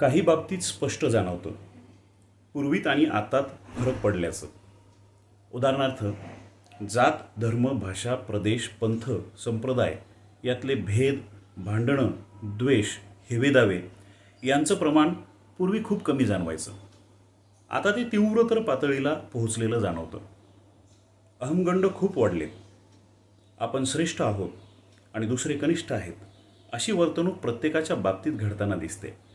काही बाबतीत स्पष्ट जाणवतं. पूर्वीत आणि आतात फरक पडल्याचं. उदाहरणार्थ जात धर्म भाषा प्रदेश पंथ संप्रदाय यातले भेद भांडणं द्वेष हेवेदावे यांचं प्रमाण पूर्वी खूप कमी जाणवायचं. आता ते तीव्रतर पातळीला पोहोचलेलं जाणवतं. अहमगंड खूप वाढलेत आपण श्रेष्ठ आहोत आणि दुसरे कनिष्ठ आहेत अशी वर्तणूक प्रत्येकाच्या बाबतीत घडताना दिसते.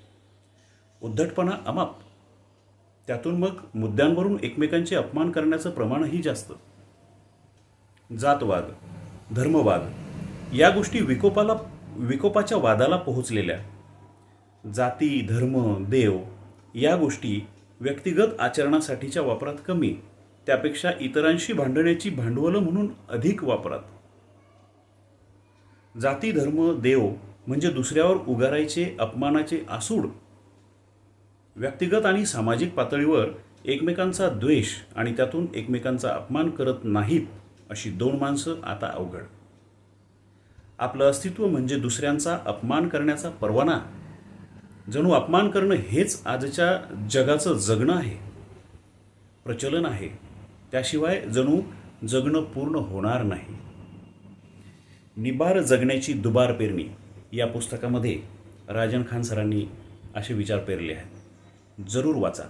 उद्धटपणा अमाप. त्यातून मग मुद्द्यांवरून एकमेकांचे अपमान करण्याचं प्रमाणही जास्त. जातवाद धर्मवाद या गोष्टी विकोपाला विकोपाच्या वादाला पोहोचलेल्या. जाती धर्म देव या गोष्टी व्यक्तिगत आचरणासाठीच्या वापरात कमी त्यापेक्षा इतरांशी भांडण्याची भांडवलं म्हणून अधिक वापरात. जाती धर्म देव म्हणजे दुसऱ्यावर उगारायचे अपमानाचे आसूड व्यक्तिगत आणि सामाजिक पातळीवर एकमेकांचा द्वेष आणि त्यातून एकमेकांचा अपमान करत नाहीत अशी दोन माणसं आता अवघड. आपलं अस्तित्व म्हणजे दुसऱ्यांचा अपमान करण्याचा परवाना. जणू अपमान करणं हेच आजच्या जगाचं जगणं आहे. प्रचलन आहे. त्याशिवाय जणू जगणं पूर्ण होणार नाही. निबार जगण्याची दुबार पेरणी या पुस्तकामध्ये राजन खान सरांनी असे विचार पेरले आहेत. जरूर वाचा.